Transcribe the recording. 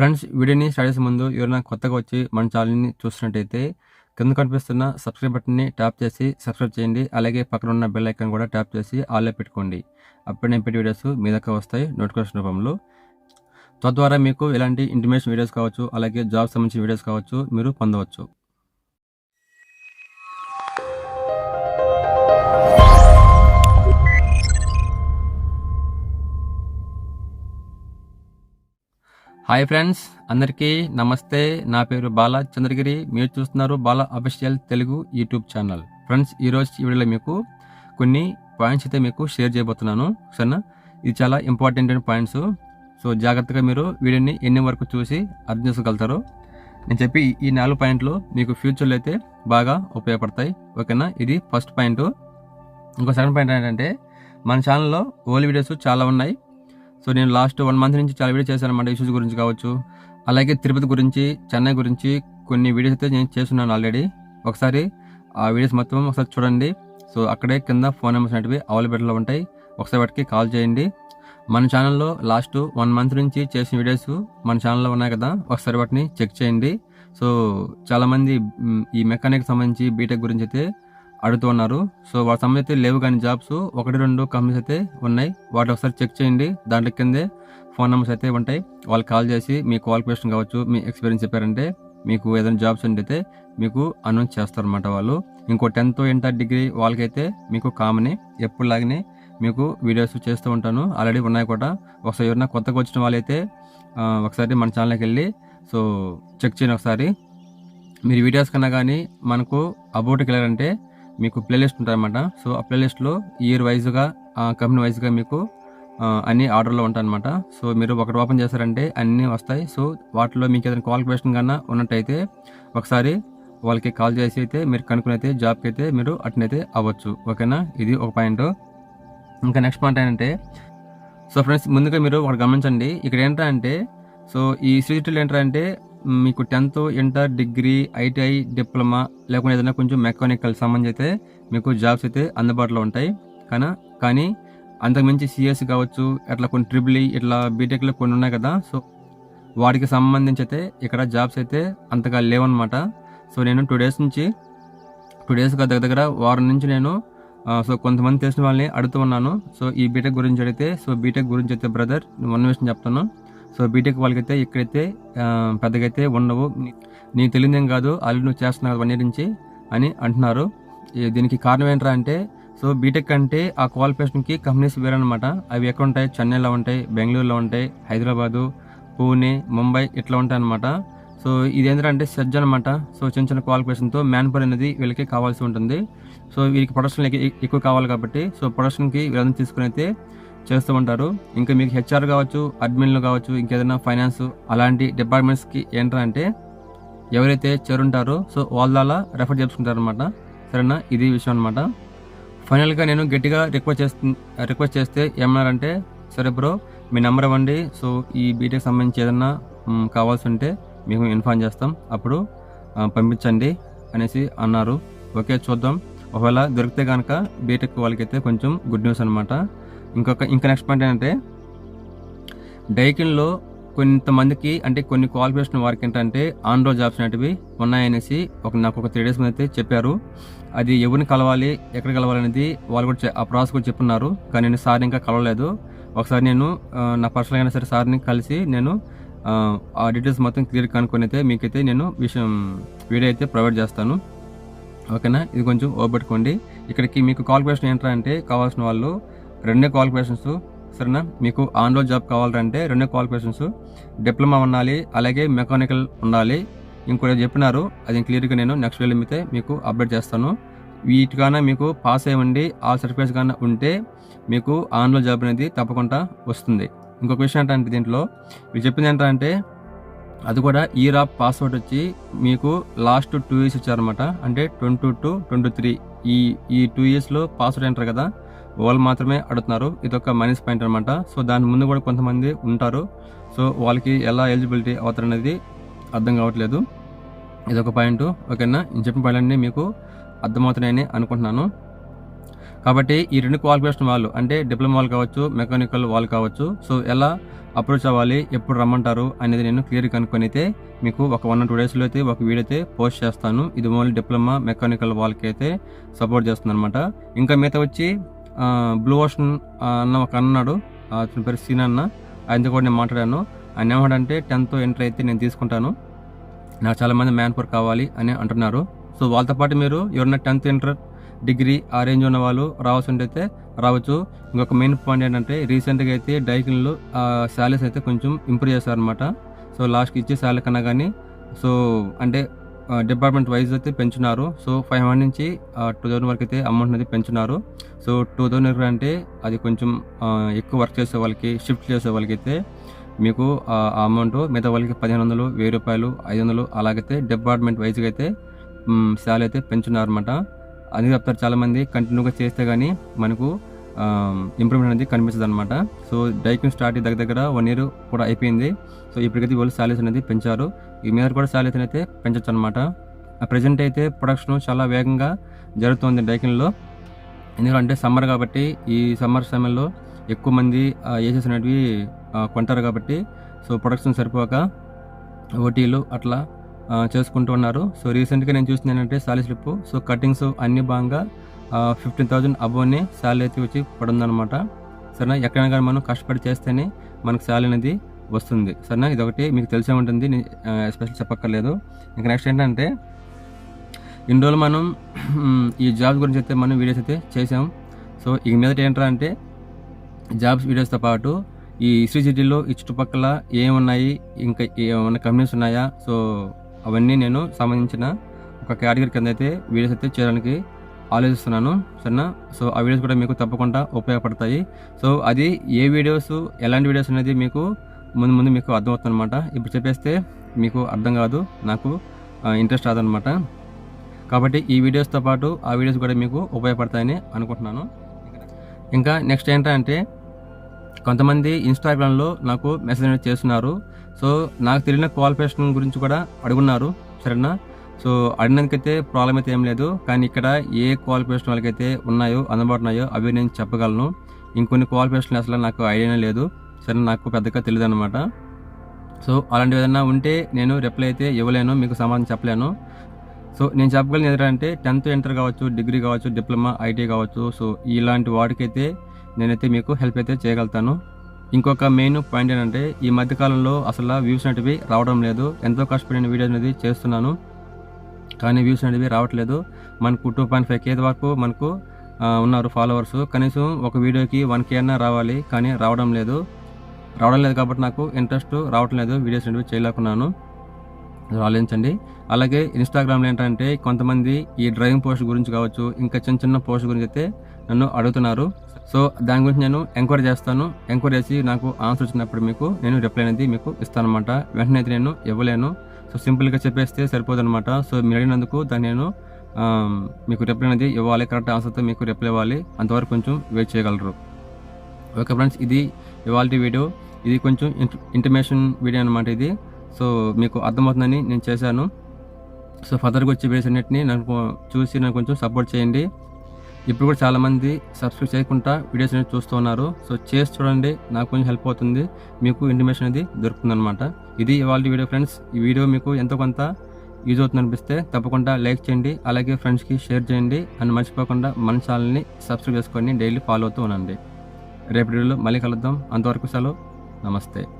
Friends వీడియోని start చేసే ముందు ఎవరైనా కొత్తగా వచ్చి మన ఛానల్ని చూసినట్టయితే కింద కనిపిస్తున్న సబ్స్క్రైబ్ బటన్ని ట్యాప్ చేసి సబ్స్క్రైబ్ చేయండి. అలాగే పక్కన ఉన్న బెల్ ఐకాన్ కూడా ట్యాప్ చేసి ఆల్లో పెట్టుకోండి. అప్పుడు నేను పెట్టే వీడియోస్ మీ దగ్గర వస్తాయి నోటిఫికేషన్ రూపంలో. తద్వారా మీకు ఎలాంటి ఇంటిమేషన్ వీడియోస్ కావచ్చు అలాగే జాబ్ సంబంధించిన వీడియోస్ కావచ్చు మీరు పొందవచ్చు. హాయ్ ఫ్రెండ్స్ అందరికీ నమస్తే. నా పేరు బాలా చంద్రగిరి. మీరు చూస్తున్నారు Bala official Telugu YouTube channel. Friends ఈరోజు ఈ వీడియోలో మీకు కొన్ని పాయింట్స్ అయితే మీకు షేర్ చేయబోతున్నాను. సరేనా? ఇది చాలా ఇంపార్టెంట్ అయిన పాయింట్స్. సో జాగ్రత్తగా మీరు వీడియోని ఎన్ని వరకు చూసి అర్థం చేసుకోగలుగుతారు నేను చెప్పి ఈ నాలుగు పాయింట్లు మీకు ఫ్యూచర్లో అయితే బాగా ఉపయోగపడతాయి. ఓకేనా? ఇది ఫస్ట్ పాయింట్. ఇంకో సెకండ్ పాయింట్ ఏంటంటే మన ఛానల్లో ఓల్డ్ వీడియోస్ చాలా ఉన్నాయి. సో నేను లాస్ట్ వన్ మంత్ నుంచి చాలా వీడియో చేశాను అన్నమాట ఇష్యూస్ గురించి కావచ్చు. అలాగే తిరుపతి గురించి చెన్నై గురించి కొన్ని వీడియోస్ అయితే నేను చేస్తున్నాను ఆల్రెడీ ఒకసారి ఆ వీడియోస్ మొత్తం ఒకసారి చూడండి. సో అక్కడే కింద ఫోన్ నెంబర్స్ అనేటివి అవైలబిలిటీలో ఉంటాయి. ఒకసారి వాటికి కాల్ చేయండి. మన ఛానల్లో లాస్ట్ వన్ మంత్ నుంచి చేసిన వీడియోస్ మన ఛానల్లో ఉన్నాయి కదా ఒకసారి వాటిని చెక్ చేయండి. సో చాలామంది ఈ మెకానిక్ సంబంధించి బీటెక్ గురించి అయితే అడుగుతూ ఉన్నారు. సో వాటి సంబంధించి లేవు కానీ జాబ్స్ ఒకటి రెండు కంపెనీస్ అయితే ఉన్నాయి. వాటి ఒకసారి చెక్ చేయండి. దాంట్లో కిందే ఫోన్ నెంబర్స్ అయితే ఉంటాయి. వాళ్ళు కాల్ చేసి మీ క్వాలిఫికేషన్ కావచ్చు మీ ఎక్స్పీరియన్స్ చెప్పారంటే మీకు ఏదైనా జాబ్స్ ఉండితే మీకు అనౌన్స్ చేస్తారన్నమాట వాళ్ళు. ఇంకో టెన్త్ ఇంటర్ డిగ్రీ వాళ్ళకైతే మీకు కామనే ఎప్పుడులాగానే మీకు వీడియోస్ చేస్తూ ఉంటాను. ఆల్రెడీ ఉన్నాయి కూడా. ఒకసారి ఎవరైనా కొత్తగా వచ్చిన వాళ్ళైతే ఒకసారి మన ఛానల్కి వెళ్ళి సో చెక్ చేయండి ఒకసారి. మీరు వీడియోస్ కన్నా కానీ మనకు అబౌట్కి వెళ్ళారంటే మీకు ప్లేలిస్ట్ ఉంటాయన్నమాట. సో ఆ ప్లేలిస్ట్లో ఇయర్ వైజ్గా కంపెనీ వైజ్గా మీకు అన్ని ఆర్డర్లో ఉంటాయన్నమాట. సో మీరు ఒకటి ఓపెన్ చేశారంటే అన్నీ వస్తాయి. సో వాటిలో మీకు ఏదైనా క్వాలిఫికేషన్ కన్నా ఉన్నట్టయితే ఒకసారి వాళ్ళకి కాల్ చేసి అయితే మీరు కనుక్కుని అయితే జాబ్కి అయితే మీరు అటెండ్ అవ్వచ్చు. ఓకేనా? ఇది ఒక పాయింట్. ఇంకా నెక్స్ట్ పాయింట్ ఏంటంటే సో ఫ్రెండ్స్ ముందుగా మీరు ఒకటి గమనించండి. ఇక్కడ ఏంటంటే సో ఈ సీట్లు ఏంటంటే మీకు tenth inter degree ITI diploma లేకుండా ఏదైనా కొంచెం మెకానికల్ సంబంధించి అయితే మీకు జాబ్స్ అయితే అందుబాటులో ఉంటాయి. కానీ? కానీ అంతకుమించి సిఎస్ కావచ్చు అట్లా కొన్ని ట్రిబుల్ ఈ, ఇట్లా బీటెక్లో కొన్ని ఉన్నాయి కదా సో వాటికి సంబంధించి అయితే ఇక్కడ జాబ్స్ అయితే అంతగా లేవన్నమాట. సో నేను టూ డేస్ నుంచి టూ డేస్గా దగ్గర దగ్గర వారం నుంచి నేను సో కొంతమంది తెలిసిన వాళ్ళని అడుగుతూ ఉన్నాను. సో ఈ బీటెక్ గురించి అడిగితే సో బీటెక్ గురించి అయితే బ్రదర్ వన్ విషయం చెప్తాను. సో బీటెక్ వాళ్ళకైతే ఇక్కడైతే పెద్దగా అయితే ఉండవు. నీకు తెలియదేం కాదు ఆల్రెడీ నువ్వు చేస్తున్నావు వన్ ఇయర్ నుంచి అని అంటున్నారు. దీనికి కారణం ఏంట్రా అంటే సో బీటెక్ అంటే ఆ క్వాలిఫికేషన్కి కంపెనీస్ వేరనమాట అవి ఎక్కడ ఉంటాయి? చెన్నైలో ఉంటాయి బెంగళూరులో ఉంటాయి హైదరాబాదు పూణే ముంబై ఇట్లా ఉంటాయి అనమాట సో ఇది ఏంటంటే సెజ్ అనమాట సో చిన్న చిన్న క్వాలిఫికేషన్తో మ్యాన్ పవర్ అనేది వీళ్ళకి కావాల్సి ఉంటుంది. సో వీరికి ప్రొడక్షన్ ఎక్కువ కావాలి కాబట్టి సో ప్రొడక్షన్కి వీళ్ళని తీసుకుని అయితే చేస్తూ ఉంటారు. ఇంకా మీకు హెచ్ఆర్ కావచ్చు అడ్మిన్లు కావచ్చు ఇంకేదైనా ఫైనాన్స్ అలాంటి డిపార్ట్మెంట్స్కి ఏంట్రా అంటే ఎవరైతే చేరుంటారో సో వాళ్ళ రెఫర్ చేసుకుంటారు అనమాట సరేనా? ఇది విషయం అనమాట ఫైనల్గా నేను గట్టిగా రిక్వెస్ట్ చేస్తు రిక్వెస్ట్ చేస్తే ఏమన్నారంటే సరే బ్రో మీ నెంబర్ ఇవ్వండి. సో ఈ బీటెక్ సంబంధించి ఏదన్నా కావాల్సి ఉంటే మేము ఇన్ఫార్మ్ చేస్తాం. అప్పుడు పంపించండి అనేసి అన్నారు. ఓకే చూద్దాం. ఒకవేళ దొరికితే కనుక బీటెక్ వాళ్ళకైతే కొంచెం గుడ్ న్యూస్ అనమాట ఇంకొక ఇంకా నెక్స్ట్ పాయింట్ ఏంటంటే డైకిన్లో కొంతమందికి అంటే కొన్ని క్వాలిఫికేషన్ వారికి ఏంటంటే ఆన్ జాబ్స్ అనేటివి ఉన్నాయనేసి ఒక నాకు ఒక త్రీ డేస్ ముందు అయితే చెప్పారు. అది ఎవరిని కలవాలి ఎక్కడ కలవాలి అనేది వాళ్ళు కూడా ఆ ప్రాసెస్ కూడా చెప్పున్నారు. కానీ నేను సార్ ఇంకా కలవలేదు. ఒకసారి నేను నా పర్సనల్ అయినా సరే సార్ని కలిసి నేను ఆ, డీటెయిల్స్ మొత్తం క్లియర్ కనుక్కొని అయితే మీకైతే నేను విషయం వీడియో అయితే ప్రొవైడ్ చేస్తాను. ఓకేనా? ఇది కొంచెం ఓపెట్టుకోండి ఇక్కడికి మీకు క్వాలిఫికేషన్ ఏంటంటే కావాల్సిన వాళ్ళు రెండే క్వాలిఫికేషన్స్ సరేనా? మీకు ఆన్ జాబ్ కావాలంటే రెండే క్వాలిఫికేషన్స్ డిప్లొమా ఉండాలి అలాగే మెకానికల్ ఉండాలి. ఇంకోటి చెప్పినారు అది క్లియర్గా నేను నెక్స్ట్ వెళ్ళితే మీకు అప్డేట్ చేస్తాను. వీటికైనా మీకు పాస్ అయ్యండి ఆ సర్టిఫికేట్స్ కన్నా ఉంటే మీకు ఆన్లో జాబ్ అనేది తప్పకుండా వస్తుంది. ఇంకొక విషయం ఏంటంటే దీంట్లో వీళ్ళు చెప్పింది ఏంటంటే అది కూడా ఇయర్ పాస్వర్డ్ వచ్చి మీకు లాస్ట్ టూ ఇయర్స్ ఇచ్చారనమాట అంటే ట్వంటీ టూ ట్వంటీ త్రీ ఈ ఈ టూ ఇయర్స్లో పాస్వర్డ్ అంటారు కదా వాళ్ళు మాత్రమే అడుగుతున్నారు. ఇది ఒక మైనస్ పాయింట్ అనమాట సో దాని ముందు కూడా కొంతమంది ఉంటారు. సో వాళ్ళకి ఎలా ఎలిజిబిలిటీ అవుతారు అనేది అర్థం కావట్లేదు. ఇది ఒక పాయింట్ ఓకేనా? నేను చెప్పిన పాయింట్ అన్నీ మీకు అర్థమవుతున్నాయని అనుకుంటున్నాను. కాబట్టి ఈ రెండు క్వాలిఫికేషన్ వాళ్ళు అంటే డిప్లొమా వాళ్ళు కావచ్చు మెకానికల్ వాళ్ళు కావచ్చు సో ఎలా అప్రోచ్ అవ్వాలి ఎప్పుడు రమ్మంటారు అనేది నేను క్లియర్ కనుక్కొని అయితే మీకు ఒక వన్ టూ డేస్లో అయితే ఒక వీడియో అయితే పోస్ట్ చేస్తాను. ఇది ఓన్లీ డిప్లొమా మెకానికల్ వాళ్ళకి అయితే సపోర్ట్ చేస్తుంది అనమాట ఇంకా మిగతా వచ్చి బ్లూ ఓషన్ అన్న ఒక అన్నాడు అతని పేరు సీన్ అన్న. ఆయనతో కూడా నేను మాట్లాడాను. ఆయన ఏమంటే టెన్త్ ఎంటర్ అయితే నేను తీసుకుంటాను. నాకు చాలామంది మ్యాన్ పవర్ కావాలి అని అంటున్నారు. సో వాళ్ళతో పాటు మీరు ఎవరైనా టెన్త్ ఇంటర్ డిగ్రీ ఆ రేంజ్ ఉన్న వాళ్ళు రావాల్సి అయితే రావచ్చు. ఇంకొక మెయిన్ పాయింట్ ఏంటంటే రీసెంట్గా అయితే డైకిన్లు శాలరీస్ అయితే కొంచెం ఇంప్రూవ్ చేశారనమాట సో లాస్ట్కి ఇచ్చే శాలరీ కన్నా కానీ సో అంటే డిపార్ట్మెంట్ వైజ్ అయితే పెంచున్నారు. సో ఫైవ్ హండ్రెడ్ నుంచి టూ థౌసండ్ వరకు అయితే అమౌంట్ అనేది పెంచున్నారు. సో టూ థౌసండ్ అంటే అది కొంచెం ఎక్కువ వర్క్ చేసే వాళ్ళకి షిఫ్ట్ చేసే వాళ్ళకి అయితే మీకు ఆ అమౌంట్ మిగతా వాళ్ళకి పదిహేను వందలు వెయ్యి రూపాయలు ఐదు వందలు అలాగైతే డిపార్ట్మెంట్ వైజ్గా అయితే శాలరీ అయితే పెంచున్నారు అనమాట అది చెప్తారు చాలామంది కంటిన్యూగా చేస్తే కానీ మనకు ఇంప్రూవ్మెంట్ అనేది కనిపిస్తుంది అనమాట సో డైకింగ్ స్టార్ట్ దగ్గర దగ్గర వన్ ఇయర్ కూడా అయిపోయింది. సో ఇప్పటికైతే వాళ్ళు శాలరీస్ అనేది పెంచారు. ఈ మీద కూడా శాలరీస్ అయితే పెంచవచ్చు అనమాట ప్రజెంట్ అయితే ప్రొడక్షన్ చాలా వేగంగా జరుగుతుంది డైకింగ్లో ఎందుకంటే సమ్మర్ కాబట్టి ఈ సమ్మర్ సమయంలో ఎక్కువ మంది ఏసెస్ అనేటివి కొంటారు కాబట్టి సో ప్రొడక్షన్ సరిపోక ఓటీలు అట్లా చేసుకుంటూ ఉన్నారు. సో రీసెంట్గా నేను చూసింది ఏంటంటే సాలీ స్లిప్ సో కటింగ్స్ అన్ని బాగా ఫిఫ్టీన్ థౌజండ్ అబోనే శాలరీ అయితే వచ్చి పడుందనమాట సరేనా? ఎక్కడైనా కానీ మనం కష్టపడి చేస్తేనే మనకు శాలరీ అనేది వస్తుంది. సరేనా? ఇదొకటి మీకు తెలిసే ఉంటుంది. ఎస్పెషల్ చెప్పక్కర్లేదు. ఇంకా నెక్స్ట్ ఏంటంటే ఇన్ని రోజులు మనం ఈ జాబ్స్ గురించి అయితే మనం వీడియోస్ అయితే చేసాం. సో ఇక మీదట ఏంట్రా అంటే జాబ్స్ వీడియోస్తో పాటు ఈ శ్రీ సిటీలో ఈ చుట్టుపక్కల ఏమున్నాయి ఇంకా ఏమైనా కంపెనీస్ ఉన్నాయా? సో అవన్నీ నేను సంబంధించిన ఒక కేటగిరీ కింద అయితే వీడియోస్ అయితే చేయడానికి ఆలోచిస్తున్నాను సరేనా? సో ఆ వీడియోస్ కూడా మీకు తప్పకుండా ఉపయోగపడతాయి. సో అది ఏ వీడియోస్ ఎలాంటి వీడియోస్ అనేది మీకు ముందు ముందు మీకు అర్థమవుతుంది అనమాట ఇప్పుడు చెప్పేస్తే మీకు అర్థం కాదు నాకు ఇంట్రెస్ట్ రాదనమాట కాబట్టి ఈ వీడియోస్తో పాటు ఆ వీడియోస్ కూడా మీకు ఉపయోగపడతాయని అనుకుంటున్నాను. ఇంకా నెక్స్ట్ ఏంటంటే కొంతమంది ఇన్స్టాగ్రామ్లో నాకు మెసేజ్ అనేది చేస్తున్నారు. సో నాకు తెలియని క్వాలిఫికేషన్ గురించి కూడా అడుగున్నారు సరేనా? సో అడిగినందుకైతే ప్రాబ్లం అయితే ఏం లేదు. కానీ ఇక్కడ ఏ క్వాలిఫికేషన్ వాళ్ళకైతే ఉన్నాయో అందుబాటు ఉన్నాయో అవి నేను చెప్పగలను. ఇంకొన్ని క్వాలిఫికేషన్ అసలు నాకు ఐడియానే లేదు. సరే నాకు పెద్దగా తెలియదు అనమాట సో అలాంటివి ఏదైనా ఉంటే నేను రిప్లై అయితే ఇవ్వలేను మీకు సమాధానం చెప్పలేను. సో నేను చెప్పగలను ఏంటంటే టెన్త్ ఇంటర్ కావచ్చు డిగ్రీ కావచ్చు డిప్లొమా ఐటీ కావచ్చు. సో ఇలాంటి వాటికైతే నేనైతే మీకు హెల్ప్ అయితే చేయగలుగుతాను. ఇంకొక మెయిన్ పాయింట్ ఏంటంటే ఈ మధ్యకాలంలో అసలు వ్యూస్ అనేటివి రావడం లేదు. ఎంతో కష్టపడిన వీడియో అనేది చేస్తున్నాను. కానీ వ్యూస్ అనేవి రావట్లేదు. మనకు టూ పాయింట్ ఫైవ్ కే వరకు మనకు ఉన్నారు ఫాలోవర్స్ కనీసం ఒక వీడియోకి వన్ కే అన్నా రావాలి కానీ రావడం లేదు. రావడం లేదు కాబట్టి నాకు ఇంట్రెస్ట్ రావడం లేదు వీడియోస్ అనేవి చేయలేకున్నాను. ఆలోచించండి. అలాగే ఇన్స్టాగ్రామ్లో ఏంటంటే కొంతమంది ఈ డ్రైవింగ్ పోస్ట్ గురించి కావచ్చు ఇంకా చిన్న చిన్న పోస్ట్ గురించి అయితే నన్ను అడుగుతున్నారు. సో దాని గురించి నేను ఎంక్వైరీ చేస్తాను. ఎంక్వైరీ చేసి నాకు ఆన్సర్ వచ్చినప్పుడు మీకు నేను రిప్లై అనేది మీకు ఇస్తానమాట వెంటనే అయితే నేను ఇవ్వలేను. సో సింపుల్గా చెప్పేస్తే సరిపోదు అనమాట సో మీరు అడిగినందుకు దాన్ని నేను మీకు రిప్లై అనేది ఇవ్వాలి. కరెక్ట్ ఆన్సర్తో మీకు రిప్లై ఇవ్వాలి. అంతవరకు కొంచెం వెయిట్ చేయగలరు. ఓకే ఫ్రెండ్స్ ఇది ఇవాళ వీడియో. ఇది కొంచెం ఇంటిమేషన్ వీడియో అనమాట ఇది. సో మీకు అర్థమవుతుందని నేను చేశాను. సో ఫర్దర్గా వచ్చే వీడియోస్ అన్నిటిని నాకు చూసి నాకు కొంచెం సపోర్ట్ చేయండి. ఇప్పుడు కూడా చాలామంది సబ్స్క్రైబ్ చేయకుండా వీడియోస్ అనేది చూస్తూ ఉన్నారు. సో చేసి చూడండి. నాకు కొంచెం హెల్ప్ అవుతుంది. మీకు ఇంటిమేషన్ అనేది దొరుకుతుంది అనమాట ఇది ఇవాళ వీడియో ఫ్రెండ్స్ ఈ వీడియో మీకు ఎంతో కొంత యూజ్ అవుతుంది అనిపిస్తే తప్పకుండా లైక్ చేయండి. అలాగే ఫ్రెండ్స్కి షేర్ చేయండి. అని మర్చిపోకుండా మన ఛానల్ని సబ్స్క్రైబ్ చేసుకొని డైలీ ఫాలో అవుతూ ఉండండి. రేపు వీడియోలో మళ్ళీ కలుద్దాం. అంతవరకు సెలవు. నమస్తే.